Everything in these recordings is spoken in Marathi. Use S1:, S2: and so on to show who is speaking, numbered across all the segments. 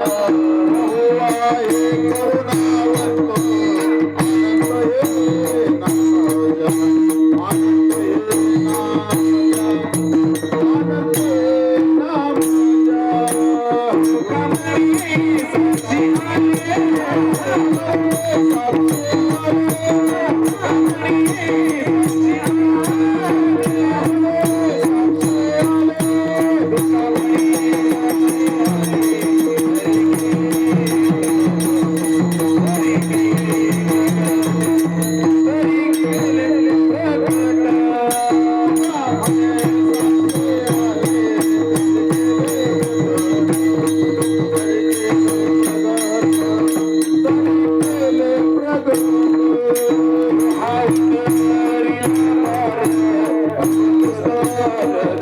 S1: Oh, I हरी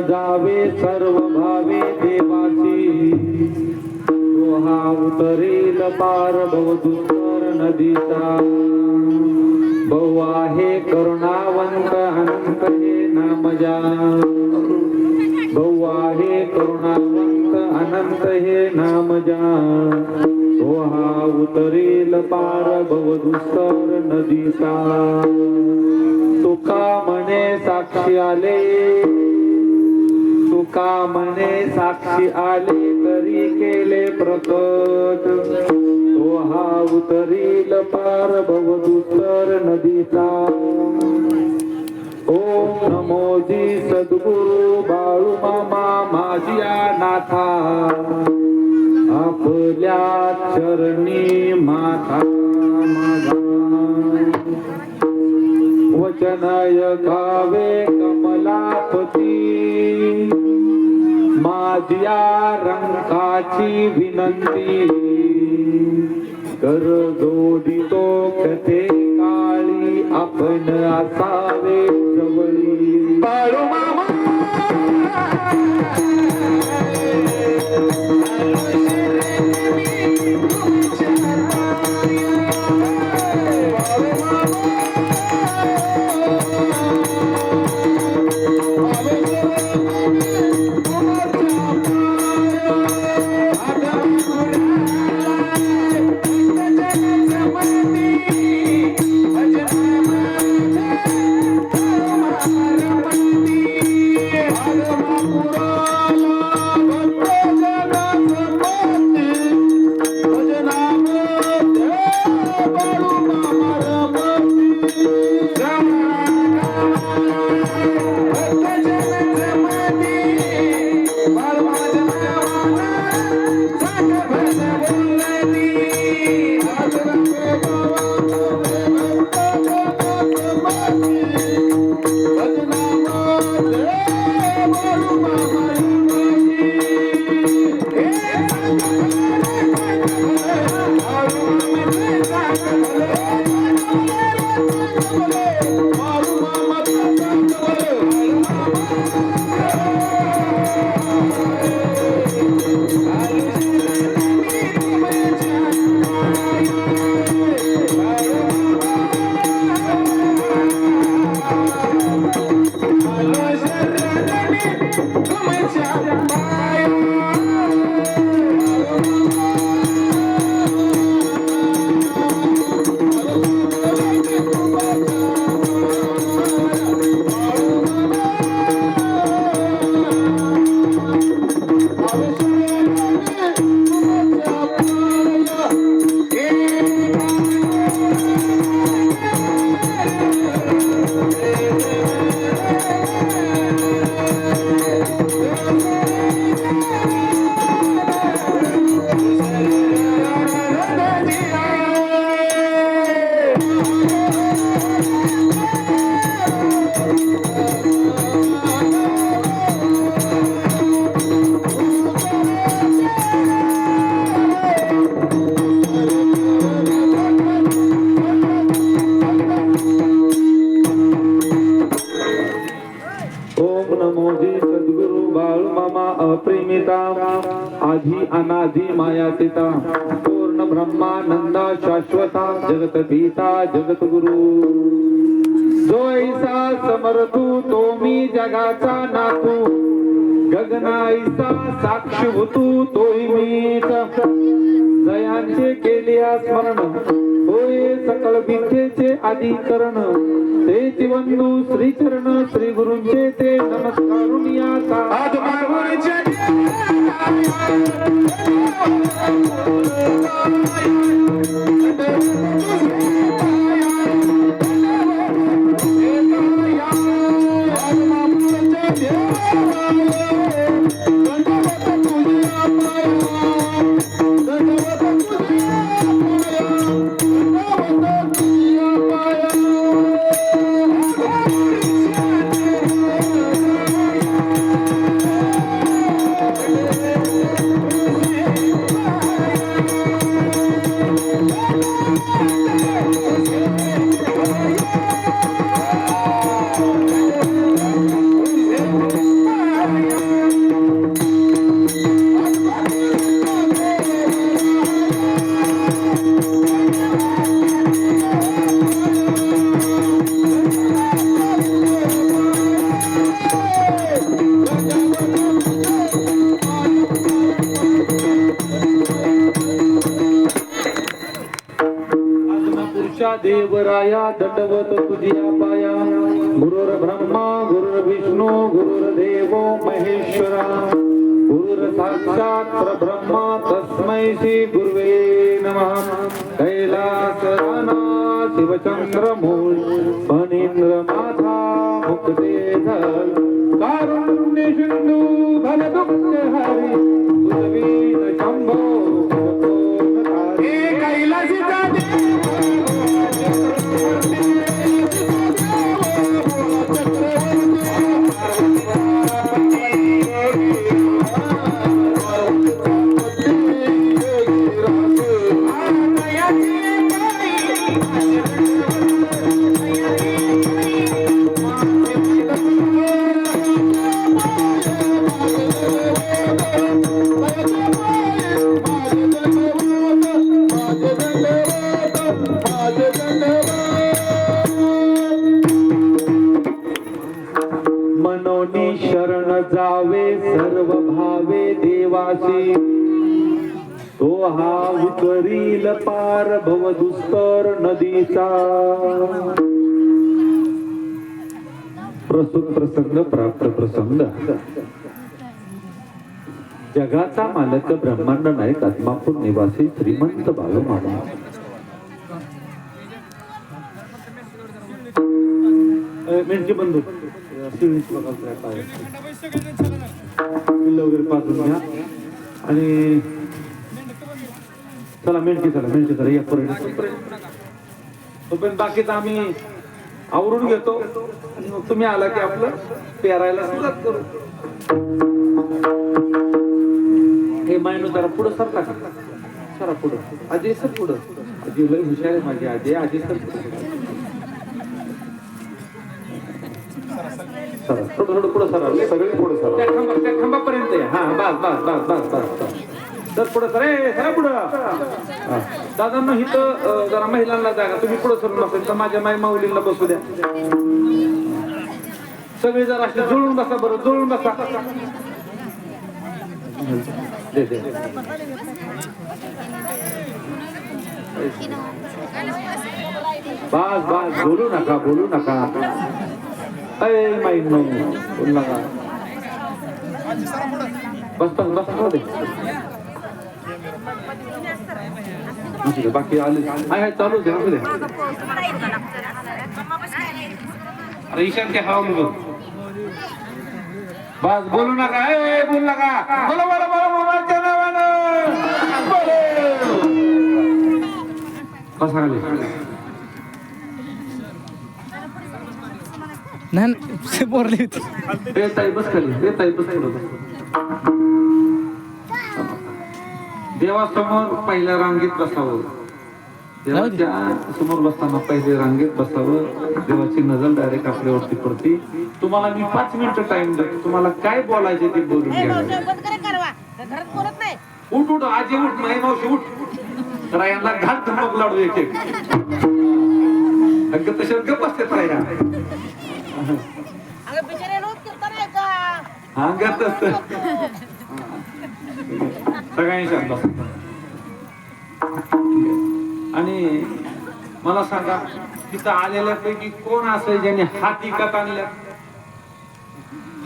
S1: जावे सर्व भावे देवासी. हा उतरेल पार बहुदुस्तर नदीचा. बहु आहे करुणावंत अनंत हे नामजा. बहु आहे करुणावंत अनंत हे नामजा. तो हा उतरेल पार भवदुस्तर नदीचा. तुका साक्षी आले तरी केले प्रकट तो हा उतरील पार भवदुस्तर नदीचा. ओम नमो जी सद्गुरु बाळू मामा माझिया नाथा. आपल्या चरणी माथा माझा. वचनय गावे कमलापती. माझी रंगाची विनंती कर जोडितो कथे काळी आपण असावे जवळी. बाळू मामा.
S2: पूर्ण ब्रह्मानंदा शाश्वता जगत पिता जगत गुरु. जो ऐसा समर्थू तो मी जगाचा नातू. गगनाईसा साक्षीभूतू तोही मीच जयांचे केले स्मरण होय सकळ विद्येचे अधिकरण. ते जीवंदू श्रीचरण श्री गुरुंचे ते नमस्कारून दटवत दंडवत तुझिया पाया. गुरुर ब्रह्मा गुरुर विष्णू गुरुर देवो महेश्वरा. गुरुर साक्षात परब्रह्मा तस्मै श्री गुरुवे नमः. कैलास शिवचंद्र मूल फणींद्र माथा मुक्ते धल कारुण्य सिंधू भल दुःख हरी जगाचा मालक ब्रह्मांड नाईक आत्मापूर निवासी श्रीमंत बाळू मामा. मेंढची बंधू. वगैरे पाजून घ्या. आणि चला मेंढकी चला मेंढकी चला या पर्यंत तोपर्यंत बाकीचं आम्ही आवरून घेतो. आणि मग तुम्ही आला की आपलं पेरायला सुरुवात करू. हे मायनू जरा पुढं सरला का? सरा पुढं. आजी सर पुढं. आजी लय हुशार आहे माझी आजी. आजी सर सरा थोडं थोडं पुढं सरा सगळे पुढं सरा त्या खांबा त्या खांबापर्यंत. हा बस बस बस बस बस बस. सर पुढं सर. ए सर पुढं. दादांना इथं जरा महिलांना जागा. तुम्ही पुढं सरून बसेल तर माझ्या माई माऊलींना बसू द्या. सगळे जरा असे जुळून बसा बरं जुळून बसा. दे दे बस बस बोलू नका बोलू नका. अय माई नो बोलू नका. बस बस बस दे. बाकी आले. हाय हाय चालू दे असू दे. अरे ईशान काय हवा बघ बस बोलू नका. ए बोलू नका. बोला बोला बोला मोबाईलच्या नावानं. खाली
S3: नाही बोरली होती.
S2: ए ताई बस खाली. ए ताई बस. देवासमोर पहिल्या रांगेत बसावं. देवाच्या समोर बसताना पहिले रांगेत बसावं देवाची नजर डायरेक्ट आपल्यावरती पडते. तुम्हाला मी पाच मिनिटं टाइम देतो. तुम्हाला काय बोलायचे ते बोलून घ्या.
S4: भाऊसाहेब, बंद करा कारवा. घरात बोलत नाही.
S2: उठ उठ आजी उठ माई मावशी उठ. तर यांना घाल धमक लाडू एक एक. अगं तशाच गप असते राया हा गत असत सगळ्यांनी. आणि मला सांगा तिथं आलेल्यापैकी कोण असेल ज्याने हात इकत आणल्या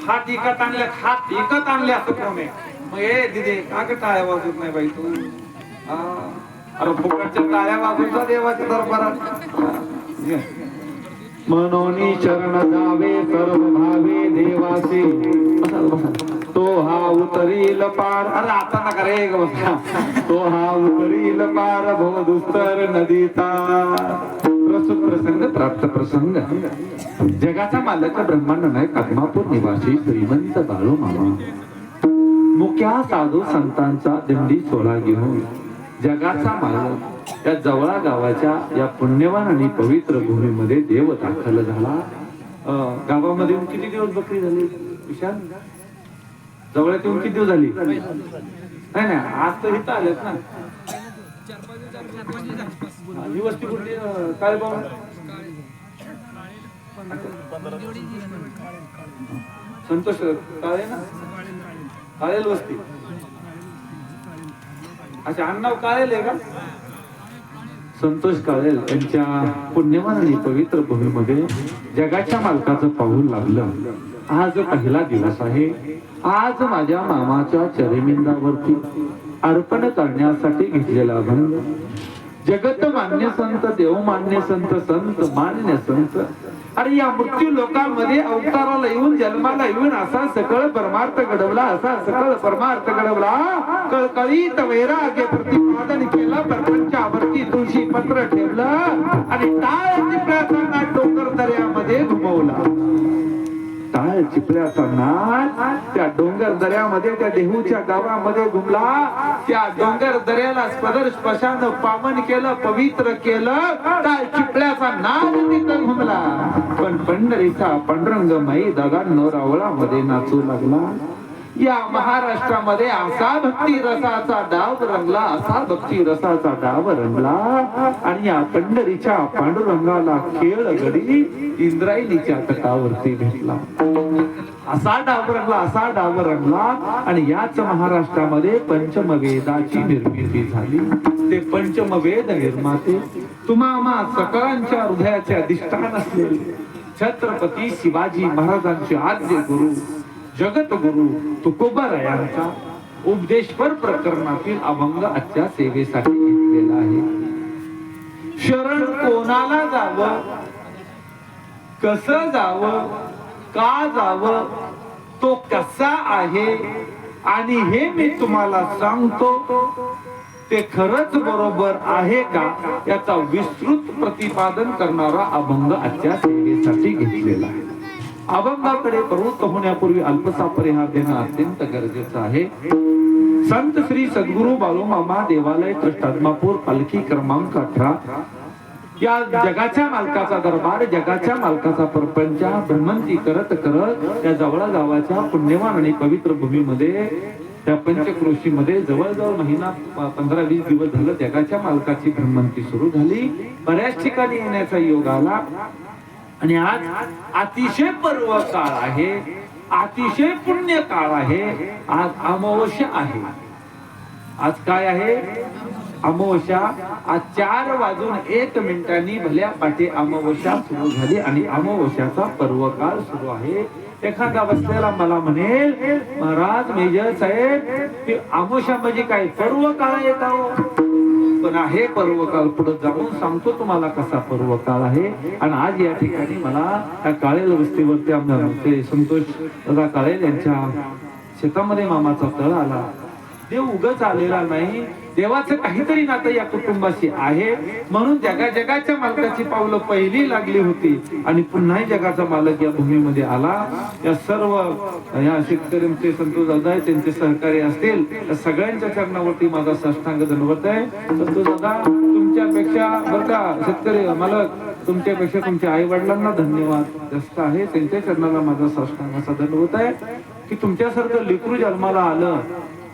S2: हात इकत आणल्या हात इकत आणले असं कोण आहे मग ए दिदे का टाळ्या वाजवत नाही बाई तू हा. अरे फुकटच्या टाळ्या वाजवता देवाच्या दरबारात. मनोनी चरण जावे सर्व भावे बसा, बसा. तो हा उतरील पार. अरे आता नका रे तो हा उतरील पार भव दुस्तर नदीचा. प्रसुत प्रसंग प्राप्त प्रसंग. जगाचा मालक ब्रह्मांड नाही पद्मापूर निवासी श्रीमंत बाळू मामा. मुख्या साधू संतांचा दिंडी सोहळा घेऊन जगाचा मालक या जवळा गावाच्या या पुण्यवान आणि पवित्र भूमीमध्ये देव दाखल झाला. अं, गावामध्ये किती दिवस बकरी झाली? विशाल? जवळात येऊन किती दिवस झाली? नाही नाही आज तर इथं आलेत ना. हा, वस्ती कुठली? काय बाबा? संतोष काळे ना? काळेल वस्ती. अच्छा आडनाव काळेल आहे का? संतोष काळेल यांच्या पुण्यवान आणि पवित्र भूमीमध्ये जगाच्या मालकाचं पाऊल लागलं आज पहिला दिवस आहे. आज माझ्या मामाच्या चरिमिंदावरती अर्पण करण्यासाठी घेतलेला अभंग. जगत मान्य संत देव मान्य संत संत मान्य संत. आणि या मृत्यू लोकांमध्ये अवताराला येऊन जन्माला येऊन असा सकळ परमार्थ घडवला असा सकळ परमार्थ घडवला. कळकळीत वैराग्य प्रतिपादन केलं प्रपंचावरती तुळशी पत्र ठेवलं आणि टाळ प्रार्थना डोंगर दर्यामध्ये घुमवला. टाळ चिपल्याचा त्या डोंगर दर्यामध्ये त्या देहूच्या गावामध्ये घुमला त्या डोंगर दर्याला स्पदर स्पशान पावन केलं पवित्र केलं. टाळ चिपळ्याचा नाद तिथं घुमला. पण पंढरीचा पांडुरंगमयी दादांनो रावळामध्ये नाचू लागला. या महाराष्ट्रामध्ये असा भक्ती रसाचा डाव रंगला असा भक्ती रसाचा डाव रंगला. आणि या पंढरीच्या पांडुरंगाला खेळ घडी इंद्रायणीच्या तटावरती भेटला. असा डाव रंगला असा डाव रंगला. आणि याच महाराष्ट्रामध्ये पंचमवेदाची निर्मिती झाली. ते पंचमवेद निर्माते. तुम्हा सकळांच्या हृदयाचे अधिष्ठान असलेले छत्रपती शिवाजी महाराजांचे आद्य गुरु जगतगुरु तुकोबारायांचा उपदेशपर प्रकरणातील अभंग आजच्या सेवेसाठी घेतलेला आहे. शरण कोणाला जावं? कसं जावं? का जावं? तो कसा आहे? आणि हे मी तुम्हाला सांगतो ते खरंच बरोबर आहे का? याचा विस्तृत प्रतिपादन करणारा अभंग आजच्या सेवेसाठी घेतलेला आहे. अभंगाकडे प्रवृत्त होण्यापूर्वी अल्पसा परिहार देणं अत्यंत गरजेचं आहे. संत श्री सद्गुरु बालोमामा देवालय कृष्णात्मापूर पालखी क्रमांक अठरा. या जगाच्या मालकाचा दरबार जगाच्या मालकाचा प्रपंच भ्रमंती करत करत त्या जवळा गावाच्या पुण्यवान आणि पवित्र भूमीमध्ये त्या पंचक्रोशीमध्ये जवळजवळ महिना पंधरा वीस दिवस झालं जगाच्या मालकाची भ्रमंती सुरू झाली. बऱ्याच ठिकाणी येण्याचा योग आला. आणि आज अतिशय पर्व काळ आहे अतिशय पुण्य काळ आहे आज अमावस्या आहे. आज काय आहे? अमावस्या आज चार वाजून एक मिनिटांनी भल्या पाठी अमावस्या सुरू झाली आणि अमावस्याचा पर्व काळ सुरू आहे. एखादा बसलेला मला म्हणेल महाराज मेजर साहेब अमावस्या म्हणजे काय? पर्व काळ येत आहो. पण आहे पर्व काळ पुढे जाऊन सांगतो तुम्हाला कसा पर्व काळ आहे. आणि आज या ठिकाणी मला त्या काळेल रस्तेवरती आमदार संतोष दादा काळेल यांच्या शेतामध्ये मामाचा तळ आला. देव उगच आलेला नाही. देवाचं काहीतरी नातं या कुटुंबाशी आहे. म्हणून जगा जगाच्या मालकाची पावलं पहिली लागली होती. आणि पुन्हा जगाचा मालक या भूमीमध्ये आला. या सर्व या शेतकऱ्यांचे संतोष दादा त्यांचे सहकारी असतील सगळ्यांच्या चरणावरती माझा साष्टांग धन्यवाद आहे. संतोष दादा तुमच्यापेक्षा बरं का शेतकरी मालक तुमच्यापेक्षा तुमच्या आई वडिलांना धन्यवाद. जास्त आहे त्यांच्या चरणाला माझा साष्टांगाचा होत आहे. की तुमच्यासारखं लेकरू जन्माला आलं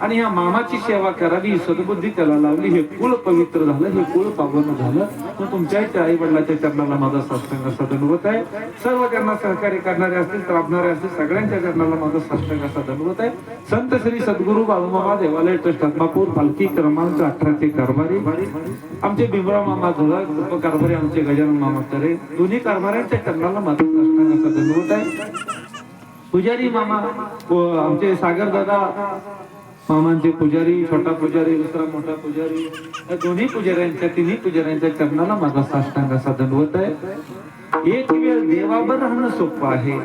S2: आणि या मामाची सेवा करावी ही सद्बुद्धी त्याला लावली हे कुल पवित्र झालं हे कुल पावन झालं. मग तुमच्या आई वडिलाच्या चरणाला माझा साष्टांग सदनवत आहे. सर्व त्यांना सहकार्य करणारे असतील राबणारे असतील सगळ्यांच्या चरणाला माझा साष्टांग असा आहे. संत श्री सद्गुरू बाळूमामा देवालय ट्रस्ट आत्मापूर पालखी क्रमांक अठराचे कारभारी. आमचे भीमराव मामा झोळक उपकारभारी आमचे गजानन मामा तरे. दोन्ही कारभाऱ्यांच्या चरणाला माझा साष्टांग असा आहे. पुजारी मामा व आमचे सागर दादा मामांचे पुजारी छोटा पुजारी दुसरा मोठा पुजारी. या दोन्ही पुजाऱ्यांच्या तिन्ही पुजाऱ्यांच्या चरणाला माझा साष्टांग असा दंडवत आहे. एक वेळ देवावर राहणं सोपं आहे.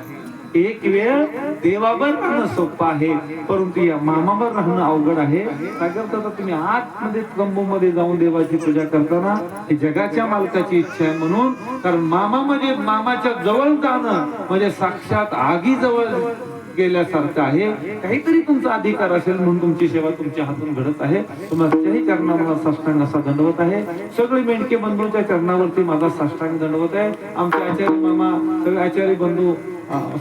S2: एक वेळ देवावर राहणं सोपं आहे. परंतु या मामावर राहणं अवघड आहे. सागर दादा तुम्ही? आतमध्ये मध्ये जाऊन देवाची पूजा करताना ही जगाच्या मालकाची इच्छा आहे म्हणून. कारण मामा म्हणजे मामाच्या जवळ जाणं म्हणजे साक्षात आगी जवळ गेल्यासारखं आहे. काहीतरी तुमचा अधिकार असेल म्हणून तुमची सेवा तुमच्या हातून घडत आहे. तुमच्याही चरणावर साष्टांग असा दंडवत आहे. सगळे मेंढके बंधूंच्या चरणावरती माझा साष्टांग दंडवत आहे. आमचे आचार्य मामा सगळे आचार्य बंधू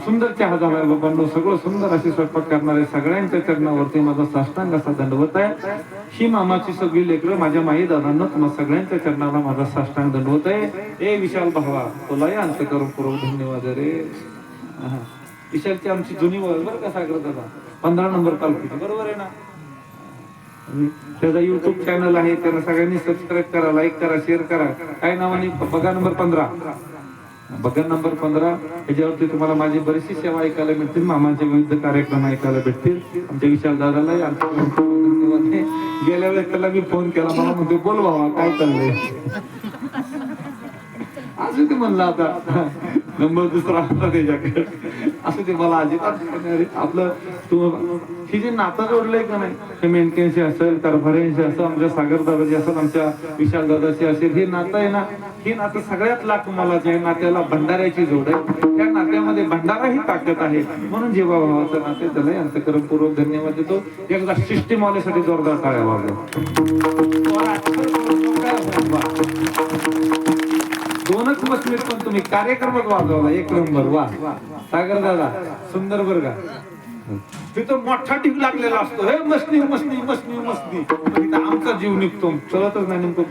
S2: सुंदर चहा झालाय बाबांनो सगळं सुंदर असे स्वयंपाक करणारे सगळ्यांच्या चरणावरती माझा साष्टांग असा दंडवत आहे. ही मामाची सगळी लेकरं माझ्या माई दादांना तुम्हाला सगळ्यांच्या चरणाला माझा साष्टांग दंडवत आहे. ए विशाल भावा तुलाही अंत करून पूर्व. धन्यवाद रे. हा. विशालची आमची जुनी वळ बरं का सागर दादा? पंधरा नंबर तालुक्याची बरोबर आहे ना? त्याचा युट्यूब चॅनल आहे त्याला सगळ्यांनी सबस्क्राईब करा लाईक करा शेअर करा. काय नावाने बघा नंबर पंधरा. बघा नंबर पंधरा. याच्यावरती तुम्हाला माझी बरीचशी सेवा ऐकायला मिळतील मामांचे विविध कार्यक्रम ऐकायला भेटतील. आमच्या विशाल दादाला गेल्या वेळेस त्याला मी फोन केला मला म्हणतो बोल भावा काय चाललंय? असं ते म्हणलं आता. नंबर दुसरा होता त्याच्याकडे. असं ते मला अजिबात नाही आपलं तू हे जे नातं जोडलंय का नाही हे असेल असेल कारभाऱ्यांशी असेल आमच्या सागर दादाची असेल आमच्या विशाल दादाशी असेल हे नातं आहे ना हे नातं सगळ्यात लाख मला नात्याला भंडाऱ्याची जोड आहे. त्या नात्यामध्ये भंडारा ही ताकद आहे. म्हणून जेव्हा भावाचं नाते त्याला अंतकरणपूर्वक धन्यवाद देतो. एकदा शिष्टीमालेसाठी जोरदार टाळ्या वाजवा. दोनच मसमीत पण तुम्ही कार्यक्रमच वाजवला. एक नंबर वा. सागर दादा सुंदर बरं का. तिथं मोठा टीप लागलेला असतो. हे मस्ती मस्ती मस्ती मस्ती. आमचा जीव निघतो. चलतच नाही नेमकं.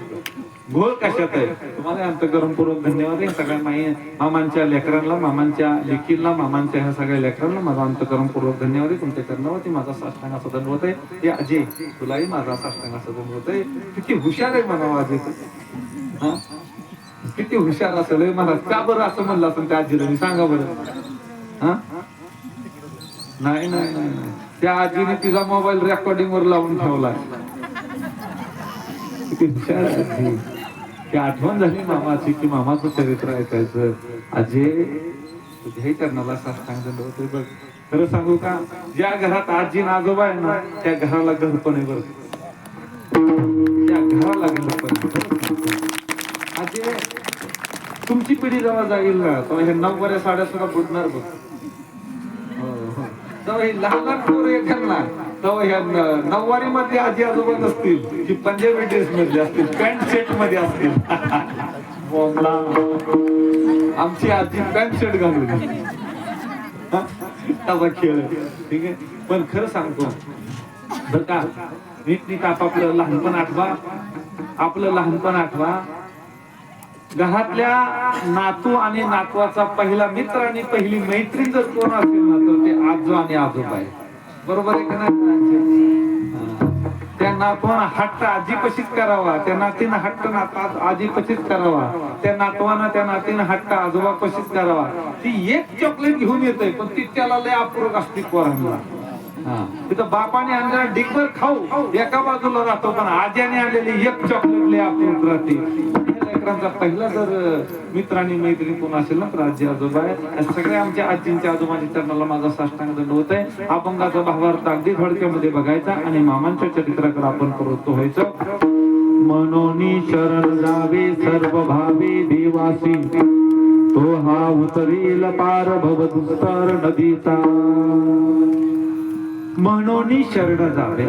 S2: घोळ कशात आहे? तुम्हाला अंतकरणपूर्वक धन्यवाद आहे. सगळ्या माई मामांच्या लेकरांना मामांच्या लेकींना मामांच्या ह्या सगळ्या लेकरांना माझा अंतकरणपूर्वक धन्यवाद आहे. तुमच्या चरणावरती माझा साष्टांग असं दंडवत आहे. हे अजय तुलाही माझा साष्टांग असं दंडवत आहे. किती हुशार आहे मला अजय हा? किती हुशार असेल महाराज का बरं असं म्हणलं असं त्या आजीला? सांगा बरं. हा? नाही नाही नाही त्या आजीने तिचा मोबाईल रेकॉर्डिंग वर लावून ठेवला किती हुशार ती. आठवण झाली मामाची की मामाचं चरित्र ऐकायचं. अजय तुझ्याही चरणाला साष्टांग होते बघ. खरं सांगू का? ज्या घरात आजी आणि आजोबा आहे ना त्या घराला घरपणे पण आहे त्या घराला घर पण तुमची पिढी जेव्हा जाईल ना तेव्हा हे नऊवाऱ्या साड्या सुद्धा बुडणार बघ. हो, हो. तेव्हा ही लहान लहान पोरं येतील ना तेव्हा ह्या नऊवारी मध्ये आजी आजोबा नसतील की पंजाबी ड्रेस मध्ये असतील पॅन्ट शर्टमध्ये असतील. आमची आजी पॅन्ट शर्ट घालून. तसा खेळ. ठीक आहे? पण खरं सांगतो बर का नीट नीट आपापलं लहानपण आठवा आपलं लहानपण आठवा. घरातल्या नातू आणि नातवाचा पहिला मित्र आणि पहिली मैत्रीण जर कोण असेल ना तर ते आजो आणि आजोबा आहे बरोबर आहे का नाही त्या नातवानं हट्ट आजीपशीच करावा. त्या नातीनं हट्ट नाता आजीपशीच करावा. त्या नातवानं त्या नातीनं हट्ट आजोबापशीच करावा. ती एक चॉकलेट घेऊन येते पण ती त्याला लय अपूर्वक असते पोरांना. तिथं बापाने आणलेला डिग्बर खाऊ एका बाजूला राहतो पण आज्याने आलेली एक चॉकलेट लय राहते. लेकरांचा पहिला जर अं, मित्र आणि मैत्रीण कोण असेल ना तर आजी आजोबा आहे सगळ्या आमच्या आजींच्या आजोबांच्या चरणाला माझा साष्टांग दंड होत आहे. अभंगाचा भावार्थ अगदी थोडक्यामध्ये बघायचा आणि मामांच्या चरित्राकडे आपण प्रवृत्त व्हायचं. मनोनी शरण जावे सर्व भावे देवासी. तो हा उतरील पार भव दुस्तर नदीचा. म्हणून शरण जावे.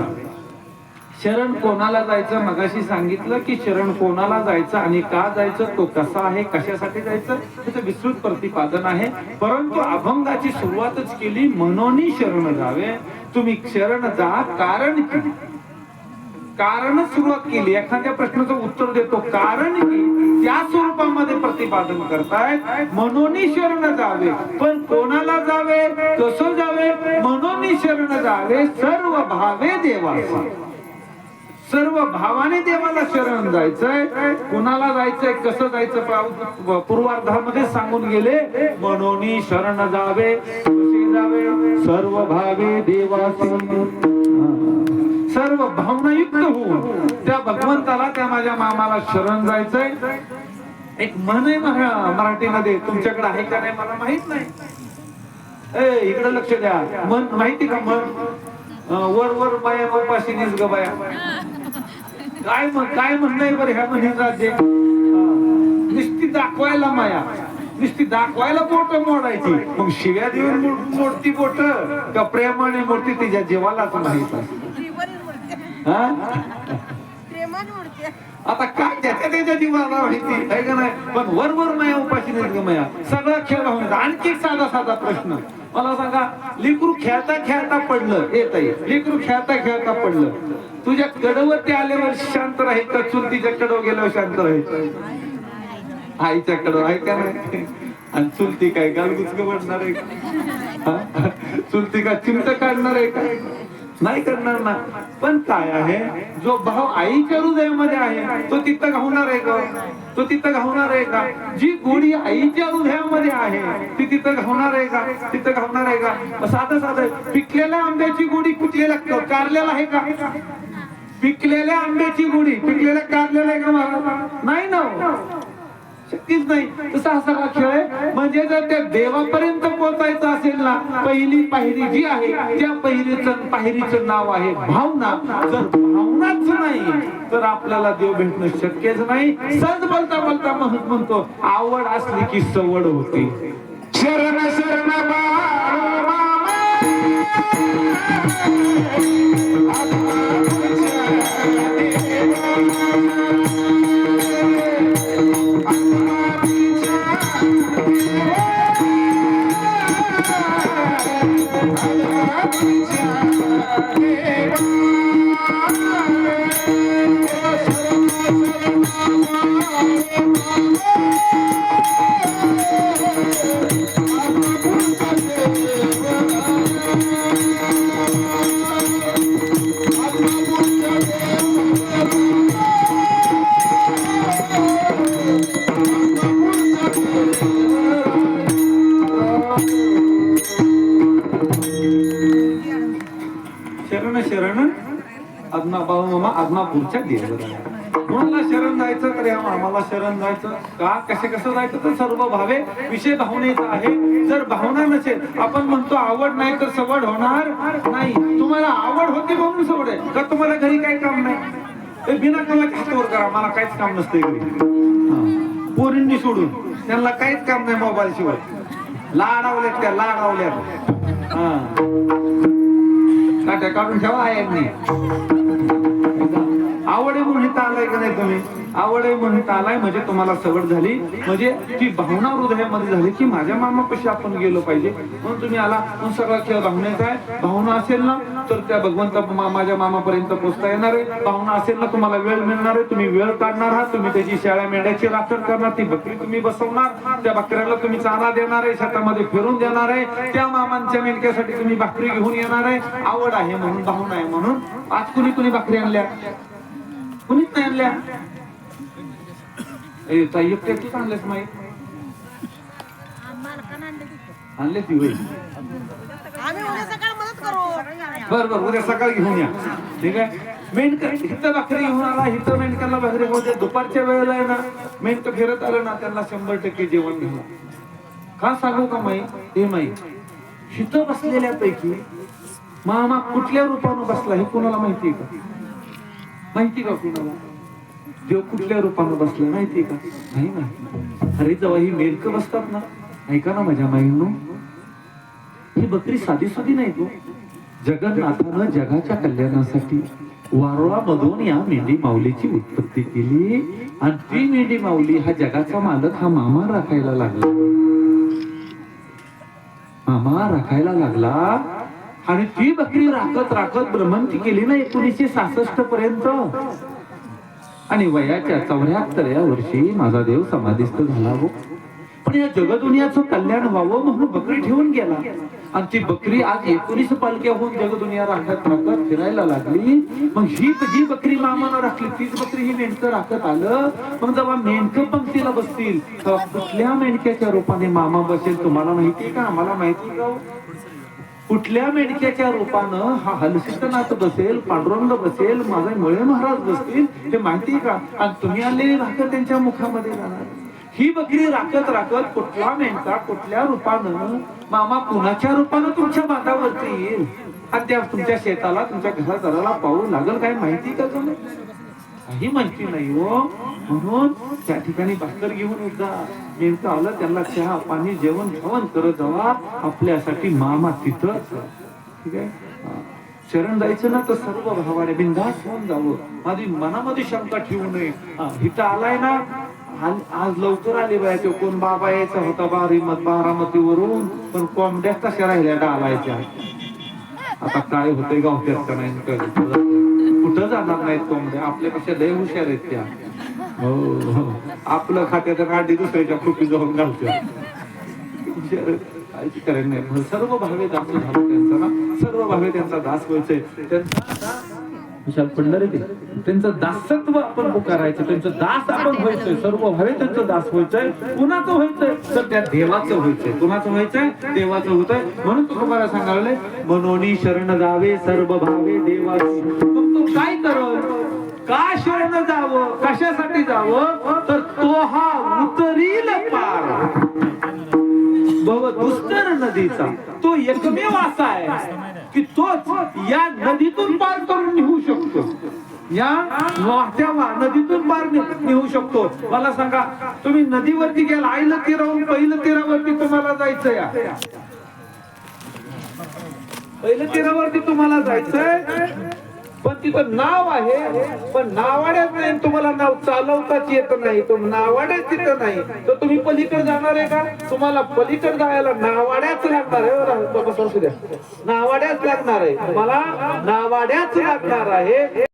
S2: शरण कोणाला जायचं? मगाशी सांगितलं की शरण कोणाला जायचं आणि का जायचं? तो कसा आहे? कशासाठी जायचं? त्याचं विस्तृत प्रतिपादन आहे. परंतु अभंगाची सुरुवातच केली म्हणून शरण जावे. तुम्ही शरण जा कारण की कारण सुरुवात केली. एखाद्या प्रश्नाचं उत्तर देतो. कारण की त्या स्वरूपामध्ये प्रतिपादन करतायत. म्हणून शरण जावे. पण कोणाला जावे? कसं जावे? म्हणून शरण जावे. सर्व भावे देवा सर्व भावाने देवाला शरण जायचंय. कुणाला जायचंय कसं जायचं पूर्वार्धामध्ये सांगून गेले. म्हणून शरण जावे. कसे जावे? सर्व भावे देवा सर्व भावनायुक्त होऊन त्या भगवंताला त्या माझ्या मामाला शरण जायचंय. एक मन आहे मराठीमध्ये. तुमच्याकडे आहे का नाही मला माहीत नाही. ए इकडे लक्ष द्या. मन माहिती का मन? वर वर बाया उपाशी निस ग बाया. काय म्हण काय म्हणणं आहे बरं ह्या म्हणीचा जे नुसती दाखवायला माया. नुसती दाखवायला बोट मोडायची. मग शिव्या देऊन मोड- मोडती बोट का प्रेमाने मोडती तिच्या जीवालाच माहीत असतं.
S4: प्रेमाने उडते
S2: हा
S4: प्रेमाने उडते
S2: आता काय त्याच्या त्याच्या जीवाला माहिती आहे का नाही? पण वर वर माया उपाशी नाही ग माया. सगळा खेळ होणार आणखी एक साधा साधा प्रश्न. मला सांगा लेकरू खेळता खेळता पडलं. येत आहे लेकरू खेळता खेळता पडलं. तुझ्या कडवरती आल्यावर शांत राहील का? चुलतीच्या कडव गेल्यावर शांत राहील? आईच्या कडव आहे का नाही? आणि चुलती काय गालगुच बनणार आहे? का? हा? चुलती का चिंत काढणार आहे का नाही करणार ना. पण काय आहे? जो भाव आईच्या हृदयामध्ये आहे तो तिथं घावणार आहे का? तो तिथं घावणार आहे का? जी गोडी आईच्या हृदयामध्ये आहे ती तिथं घावणार आहे का? तिथं घावणार आहे का? साधं साधं पिकलेल्या आंब्याची गोडी कुठलेल्या कारल्याला आहे का? पिकलेल्या आंब्याची गोडी पिकलेल्या कारल्याला आहे का मला नाही ना हो. शक्तीच नाही. तसा हा सगळा खेळ आहे. म्हणजे जर त्या देवापर्यंत पोहोचायचं असेल ना पहिली पायरी जी आहे त्या पहिलीचं पायरीचं नाव आहे भावना. जर भावनाच नाही तर आपल्याला देव भेटणं शक्यच नाही. सज बोलता बोलता म्हणत म्हणतो आवड असली की सवड होते.
S1: शरण शरण
S2: शरण जायचं? का? कसे कसं जायचं? तर सर्व भावे विषय भावनेचा आहे जर भावना नसेल आपण म्हणतो आवड नाही तर सवड होणार नाही. तुम्हाला आवड होती म्हणून सवड आहे. का तुम्हाला घरी काही काम नाही? ते बिना कामाच्या हातावर करा. मला काहीच काम नसते घरी. पोरींनी सोडून. त्यांना काहीच काम नाही मोबाईल शिवाय. लाडावल्यात त्या लाडावल्यात. हा. काढून ठेवा आहे यांनी आवड आहे म्हणून इथं आलाय का नाही तुम्ही? आवड आहे म्हणून इथं आलाय म्हणजे तुम्हाला सवड झाली. म्हणजे ती भावना हृदयामध्ये झाली की माझ्या मामापाशी आपण गेलो पाहिजे. म्हणून तुम्ही आला म्हणून सगळा खेळ भावनेचा आहे. भावना असेल ना तर त्या भगवंता माझ्या मामापर्यंत पोहोचता येणार आहे. भावना असेल ना तुम्हाला वेळ मिळणार आहे. तुम्ही वेळ काढणार आहात. तुम्ही त्याची शाळा मेंढ्याची राखण करणार ती बकरी तुम्ही बसवणार. त्या बकऱ्याला तुम्ही चारा देणार आहे शेतामध्ये फिरून देणार आहे. त्या मामांच्या मेंढक्यासाठी तुम्ही भाकरी घेऊन येणार आहे. आवड आहे म्हणून भावना आहे म्हणून. आज कुणी कुणी भाकरी आणल्या? कुणीच नाही आणल्या? ए ताई एकट्याचीच आणल्यास माहीत आणले ती होईल
S4: आम्ही उद्या सकाळ मदत करू.
S2: बर बर उद्या सकाळी घेऊन या. ठीक आहे? मेंढक इथं भाकरी घेऊन आला इथं मेंढकाला भाकरी होते दुपारच्या वेळेला आहे ना मेंढक फिरत आलं ना त्यांना शंभर टक्के जेवण घेऊन का सांगू का माई? हे माई इथं बसलेल्यापैकी मामा कुठल्या रूपानं बसला हे कोणाला माहिती आहे का? माहिती का कुणाला? देव कुठल्या रूपानं बसला माहिती का? नाही ना अरे जेव्हा ही मेलक बसतात ना. ऐका ना माझ्या माईंनो. ही बकरी साधी सुधी नाही तो जगन्नाथानं जगाच्या कल्याणासाठी वारुळामधून या मेंढी माऊलीची उत्पत्ती केली. आणि ती मेंढी माऊली हा जगाचा मालक हा मामा राखायला लागला. मामा राखायला लागला. आणि ती बकरी राखत राखत भ्रमंती केली ना एकोणीसशे सहासष्ट पर्यंत. आणि वयाच्या चौऱ्याहत्तर या वर्षी माझा देव समाधिस्थ झाला हो. पण या जगदुनियाचं कल्याण व्हावं म्हणून बकरी ठेवून गेला. आणि ती बकरी आज एकोणीस पालख्या होऊन जगदुनिया राखत राखत फिरायला लागली. मग ही जी बकरी मामानं राखली. तीच बकरी ही मेंढकं राखत आलं. मग जेव्हा मेंढकं पंक्तीला बसतील तेव्हा कुठल्या मेंढक्याच्या रूपाने मामा बसेल तुम्हाला माहितीये का? आम्हाला माहिती का हो? कुठल्या मेंढक्याच्या रूपानं हा हलसिद्धनाथ बसेल पांडुरंग बसेल माझा मुळे महाराज बसतील हे माहिती का? आणि तुम्ही आलेली राखत त्यांच्या मुखामध्ये जाणार. ही बकरी राखत राखत कुठला मेंढका कुठल्या रूपानं? मामा कुणाच्या रूपानं तुमच्या बांधावरती येईल? आणि त्या तुमच्या शेताला तुमच्या घरादाराला पाहू लागल काय माहिती का तुम्ही? काही माहिती नाही हो म्हणून त्या ठिकाणी भाकर घेऊन एकदा नेमकं आलं त्यांना चहा पाणी जेवण जेवण करत जावा आपल्यासाठी मामा तिथं. ठीक आहे? शरण जायचं ना तर सर्व भावाने बिंदास होऊन जावं. माझी मनामध्ये शंका ठेवू नये. हा, इथं आलाय ना? आज- आज लवकर आले बाय तो कोण बाबा यायचा होता बारीमत बारामतीवरून पण कोंबड्याच कशा राहिल्या डालायच्या आता काय होतंय गावत्यात का नाही कळलं. कुठं जाणार नाहीत कोंबड्या आपल्यापेक्षा लय हुशार आहेत त्या. हो हो. आपलं खात्यात गाडी दुसऱ्याच्या खुपी जाऊन घालते नाही. सर्व भावे दास झालो त्यांचा ना. सर्व भावे त्यांचा दास व्हायचंय. त्यांचा विशाल पडलं ते. त्यांचं दासत्व आपण पुकारायचं त्यांचं दास आपण व्हायचंय. सर्व भावे त्यांचं दास व्हायचंय. कुणाचं व्हायचंय? तर त्या देवाचं व्हायचंय. कुणाचं व्हायचंय? देवाचं होतंय. म्हणून तू तुम्हाला सांगायला मनोनी शरण जावे सर्व भावे देवाची. मग तू काय कर? का शरण जावं? कशासाठी जावं? तर तो हा उतरील पार. भव दुस्तर नदीचा. तो एकमेव असा आहे. की तोच या नदीतून पार करून निघू शकतो. या वाहत्या वा- नदीतून पार निघू शकतो. मला सांगा तुम्ही नदीवरती गेला आईला तीरावून पहिलं तीरावरती तुम्हाला जायचं या? पहिलं तीरावरती तुम्हाला जायचंय? पण तिथं नाव आहे पण नावाड्यात नाही. तुम्हाला नाव चालवताच येत नाही. तो नावाड्यात तिथं नाही. तर तुम्ही पलीकडे जाणार आहे का? तुम्हाला पलीकडे जायला नावाड्याच लागणार आहे. हो, नावाड्याच लागणार आहे. तुम्हाला नावाड्याच लागणार आहे.